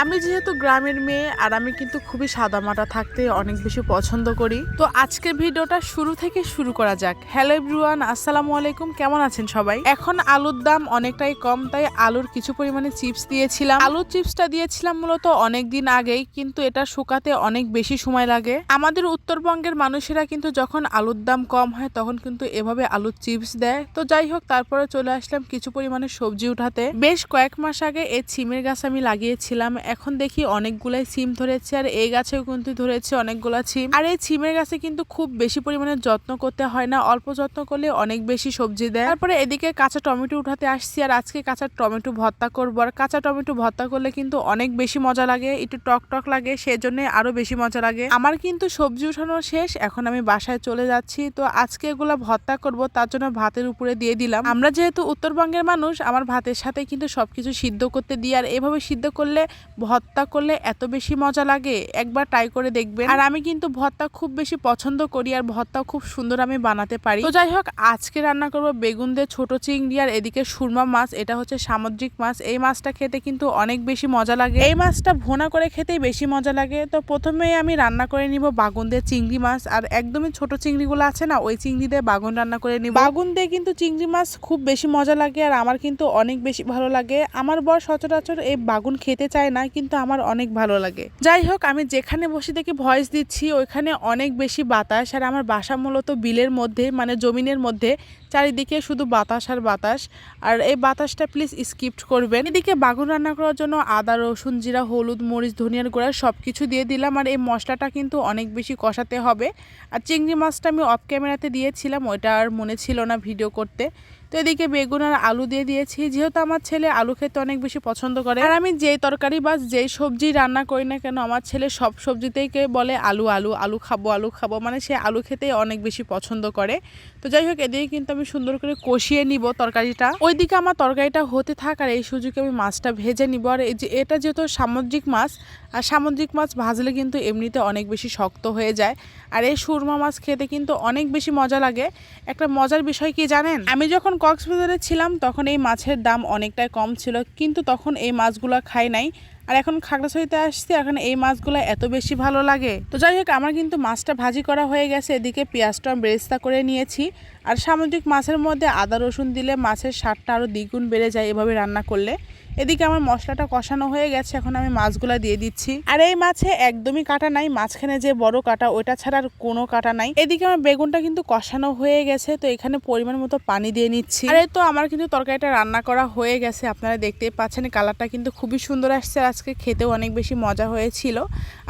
আমি যেহেতু গ্রামের মেয়ে আর আমি কিন্তু খুবই সাদামাটা থাকতে অনেক বেশি পছন্দ করি। তো আজকের ভিডিওটা শুরু থেকে শুরু করা যাক। হ্যালো এভরিওয়ান আসসালামু আলাইকুম। কেমন আছেন সবাই? এখন আলুর দাম অনেকটাই কম, তাই আলুর কিছু পরিমাণে চিপস দিয়েছিলাম। আলুর চিপসটা দিয়েছিলাম মূলত অনেক দিন আগেই, কিন্তু এটা শুকাতে অনেক বেশি সময় লাগে। আমাদের উত্তরবঙ্গের মানুষেরা কিন্তু যখন আলুর দাম কম হয়, তখন কিন্তু এভাবে আলুর চিপস দেয়। তো যাই হোক, তারপরে চলে আসলাম কিছু পরিমাণে সবজি উঠাতে। বেশ কয়েক মাস আগে এই ছিমের গাছ আমি লাগিয়েছিলাম এখন দেখি অনেকগুলাই সিম ধরেছে আর এই গাছেও কিন্তু ধরেছে অনেকগুলা সিম। আর এই সিমের গাছে কিন্তু খুব বেশি পরিমাণে যত্ন করতে হয় না, অল্প যত্ন করলে অনেক বেশি সবজি দেয়। তারপরে এদিকে কাঁচা টমেটো উঠাতে আসছি আর আজকে কাঁচা টমেটো ভর্তা করব। আর কাঁচা টমেটো ভর্তা করলে কিন্তু অনেক বেশি মজা লাগে, একটু টক টক লাগে, সেজন্য আরও বেশি মজা লাগে। আমার কিন্তু সবজি উঠানো শেষ, এখন আমি বাসায় চলে যাচ্ছি। তো আজকে এগুলো ভর্তা করব, তার জন্য ভাতের উপরে দিয়ে দিলাম। আমরা যেহেতু উত্তরবঙ্গের মানুষ, আমার ভাতের সাথে কিন্তু সবকিছু সিদ্ধ করতে দিই। আর এভাবে সিদ্ধ করলে ভর্তা করলে এত বেশি মজা লাগে? একবার ট্রাই করে দেখবেন। আর আমি কিন্তু ভর্তা খুব বেশি পছন্দ করি আর ভর্তা খুব সুন্দর আমি বানাতে পারি। তো যাই হোক, আজকে রান্না করব বেগুন দিয়ে ছোট চিংড়ি আর এদিকে সুরমা মাছ, এটা হচ্ছে সামুদ্রিক মাছ। এই মাছটা খেতে কিন্তু অনেক বেশি মজা লাগে। এই মাছটা ভোনা করে খেতেই বেশি মজা লাগে। তো প্রথমে আমি রান্না করে নিব বাগুন দিয়ে চিংড়ি মাছ। আর একদমই ছোট চিংড়িগুলো আছে না, ওই চিংড়ি দিয়ে বাগুন রান্না করে নিব। বাগুন দিয়ে কিন্তু চিংড়ি মাছ খুব বেশি মজা লাগে আর আমার কিন্তু অনেক বেশি ভালো লাগে। আমার বর সচরাচর এই বাগুন খেতে চায় না কিন্তু আমার অনেক ভালো লাগে। যাই হোক আমি যেখানে বসে থেকে ভয়েস দিচ্ছি, ওইখানে অনেক বেশি বাতাস, আর আমার বাসা মূলত বিলের মধ্যে মানে জমিনের মধ্যে। চারিদিকে শুধু বাতাস আর বাতাস। আর এই বাতাসটা প্লিজ স্কিপ্ট করবেন। এদিকে বাগুন রান্না করার জন্য আদা, রসুন, জিরা, হলুদ, মরিচ, ধনিয়ার গুঁড়া সব কিছু দিয়ে দিলাম, আর এই মশলাটা কিন্তু অনেক বেশি কষাতে হবে। আর চিংড়ি মাছটা আমি অফ ক্যামেরাতে দিয়েছিলাম, ওইটা আর মনে ছিল না ভিডিও করতে। তো এদিকে বেগুন আর আলু দিয়ে দিয়েছি। যেহেতু আমার ছেলে আলু খেতে অনেক বেশি পছন্দ করে। আর আমি যেই তরকারি বা যেই সবজি রান্না করি না কেন, আমার ছেলে সব সবজিতেই কে বলে আলু আলু আলু খাব আলু খাব। মানে সে আলু খেতেই অনেক বেশি পছন্দ করে। তো যাই হোক, এদিকে কিন্তু আমি সুন্দর করে কষিয়ে নিব তরকারিটা। ওইদিকে আমার তরকারিটা হতে থাক আর এই সুযোগে আমি মাছটা ভেজে নিব। আর এই যে, এটা যেহেতু সামুদ্রিক মাছ, আর সামুদ্রিক মাছ ভাজলে কিন্তু এমনিতে অনেক বেশি শক্ত হয়ে যায়। আর এই সুরমা মাছ খেতে কিন্তু অনেক বেশি মজা লাগে। একটা মজার বিষয় কি জানেন? আমি যখন কক্সবাজারে ছিলাম, তখন এই মাছের দাম অনেকটাই কম ছিল, কিন্তু তখন এই মাছগুলো খাই নাই। আর এখন খাগড়াছড়িতে আসছি, এখন এই মাছগুলো এত বেশি ভালো লাগে। তো যাই হোক, আমার কিন্তু মাছটা ভাজি করা হয়ে গেছে, এদিকে পেঁয়াজটা বেরেস্তা করে নিয়েছি। আর সামুদ্রিক মাছের মধ্যে আদা, রসুন দিলে মাছের স্বাদটা আরও দ্বিগুণ বেড়ে যায় এভাবে রান্না করলে। এদিকে আমার মশলাটা কষানো হয়ে গেছে, এখন আমি মাছগুলা দিয়ে দিচ্ছি। আর এই মাছে একদমই কাটা নাই, মাঝখানে যে বড় কাটা, ওইটা ছাড়া আর কোনো কাটা নাই। এদিকে আমার বেগুনটা কিন্তু কষানো হয়ে গেছে, তো এখানে পরিমাণ মতো পানি দিয়ে নিচ্ছি। আর তো আমার কিন্তু তরকারিটা রান্না করা হয়ে গেছে, আপনারা দেখতেই পাচ্ছেন কালারটা কিন্তু খুবই সুন্দর আসছে, আর আজকে খেতেও অনেক বেশি মজা হয়েছিল।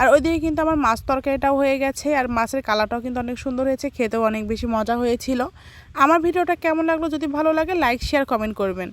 আর ওইদিকে কিন্তু আমার মাছ তরকারিটাও হয়ে গেছে আর মাছের কালারটাও কিন্তু অনেক সুন্দর হয়েছে, খেতেও অনেক বেশি মজা হয়েছিল। আমার ভিডিওটা কেমন লাগল যদি ভালো লাগে লাইক শেয়ার কমেন্ট করবেন।